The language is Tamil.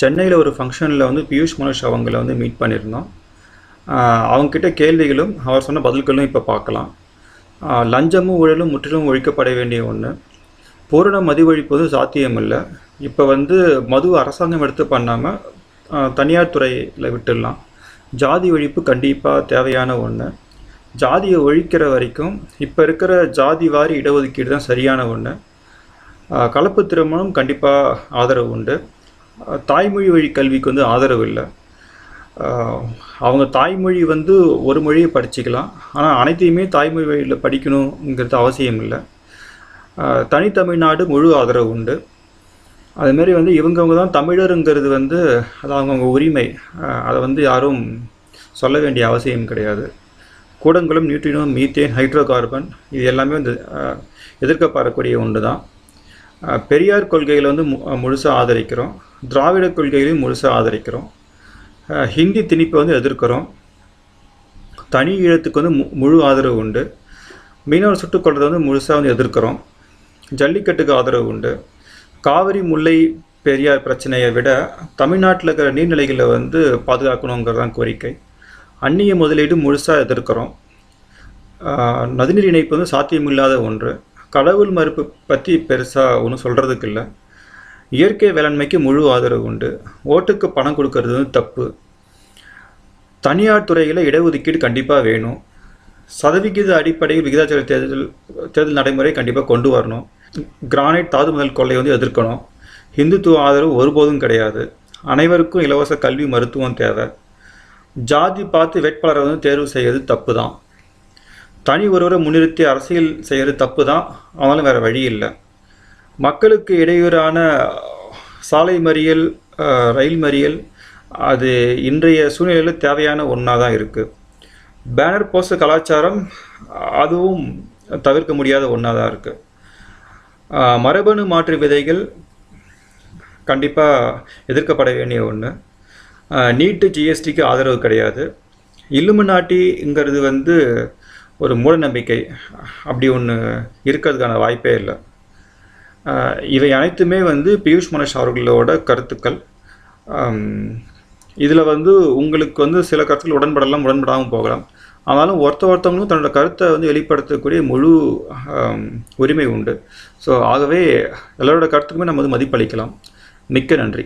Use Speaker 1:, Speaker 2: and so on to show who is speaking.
Speaker 1: சென்னையில் ஒரு ஃபங்க்ஷனில் வந்து பியூஷ் மனுஷ் அவங்கள வந்து மீட் பண்ணியிருந்தோம். அவங்கக்கிட்ட கேள்விகளும் அவர் சொன்ன பதில்களும் இப்போ பார்க்கலாம். லஞ்சமும் ஊழலும் முற்றிலும் ஒழிக்கப்பட வேண்டிய ஒன்று பூரண மது ஒழிப்பு வந்து சாத்தியமில்லை. இப்போ வந்து மது அரசாங்கம் எடுத்து பண்ணாமல் தனியார் துறையில் விட்டுடலாம். ஜாதி ஒழிப்பு கண்டிப்பாக தேவையான ஒன்று ஜாதியை ஒழிக்கிற வரைக்கும் இப்போ இருக்கிற ஜாதி வாரி இடஒதுக்கீடு தான் சரியான ஒன்று கலப்பு திருமணம் கண்டிப்பாக ஆதரவு உண்டு. தாய்மொழி வழி கல்விக்கு வந்து ஆதரவு இல்லை. அவங்க தாய்மொழி வந்து ஒரு மொழியை படிச்சுக்கலாம். ஆனால் அனைத்தையுமே தாய்மொழி வழியில் படிக்கணுங்கிறது அவசியம் இல்லை. தனித்தமிழ்நாடு முழு ஆதரவு உண்டு. அதுமாரி வந்து இவங்கவங்க தான் தமிழருங்கிறது வந்து அது அவங்கவுங்க உரிமை. அதை வந்து யாரும் சொல்ல வேண்டிய அவசியம் கிடையாது. Koodankulam neutrino methane hydro carbon இது எல்லாமே வந்து எதிர்க்க பாரக்கூடிய ஒன்று தான் பெரியார் கொள்கைகளை வந்து மு முழுசாக ஆதரிக்கிறோம். திராவிட கொள்கைகளையும் முழுசாக ஆதரிக்கிறோம். ஹிந்தி திணிப்பை வந்து எதிர்க்கிறோம். தனி ஈழத்துக்கு வந்து மு- முழு ஆதரவு உண்டு. மீனவர் சுட்டுக்கொள்றதை வந்து முழுசாக வந்து எதிர்க்கிறோம். ஜல்லிக்கட்டுக்கு ஆதரவு உண்டு. காவிரி முல்லை பெரியார் பிரச்சனையை விட தமிழ்நாட்டில் இருக்கிற நீர்நிலைகளை வந்து பாதுகாக்கணுங்கிறது தான் கோரிக்கை. அந்நிய முதலீடு முழுசாக எதிர்க்கிறோம். நதிநீர் இணைப்பு வந்து சாத்தியமில்லாத ஒன்று. கடவுள் மறுப்பு பற்றி பெருசாக ஒன்றும் சொல்கிறதுக்கு இல்லை. இயற்கை வேளாண்மைக்கு முழு ஆதரவு உண்டு. ஓட்டுக்கு பணம் கொடுக்கறது வந்து தப்பு. தனியார் துறையில் இடஒதுக்கீடு கண்டிப்பாக வேணும். சதவிகித அடிப்படையில் விகிதாச்சார தேர்தல் தேர்தல் நடைமுறை கண்டிப்பாக கொண்டு வரணும். கிரானைட் தாது முதல் கொள்ளை வந்து எதிர்க்கணும். இந்துத்துவ ஆதரவு ஒருபோதும் கிடையாது. அனைவருக்கும் இலவச கல்வி மருத்துவம் தேவை. ஜாதி பார்த்து வேட்பாளரை வந்து தேர்வு செய்யறது தப்பு தான் தனி ஒருவரை முன்னிறுத்தி அரசியல் செய்கிறது தப்பு தான் ஆனாலும் வேறு வழி இல்லை. மக்களுக்கு இடையூறான சாலை மறியல் ரயில் மறியல் அது இன்றைய சூழ்நிலையில் தேவையான ஒன்றா தான் இருக்குது பேனர் போஸ்ட் கலாச்சாரம் அதுவும் தவிர்க்க முடியாத ஒன்றா தான் இருக்குது மரபணு மாற்று விதைகள் கண்டிப்பாக எதிர்க்கப்பட வேண்டிய ஒன்று நீட்டு ஜிஎஸ்டிக்கு ஆதரவு கிடையாது. இல்லுமினாட்டிங்கிறது வந்து ஒரு மூடநம்பிக்கை அப்படி ஒன்று இருக்கிறதுக்கான வாய்ப்பே இல்லை. இவை அனைத்துமே வந்து பியூஷ் மனோஷ் அவர்களோட கருத்துக்கள். இதில் வந்து உங்களுக்கு வந்து சில கருத்துக்கள் உடன்படலாம் உடன்படாமல் போகலாம். ஆனாலும் ஒருத்த ஒருத்தவங்களும் தன்னோட கருத்தை வந்து வெளிப்படுத்தக்கூடிய முழு உரிமை உண்டு. ஸோ ஆகவே எல்லாரோட கருத்துக்குமே நம்ம வந்து மதிப்பளிக்கலாம். மிக்க நன்றி.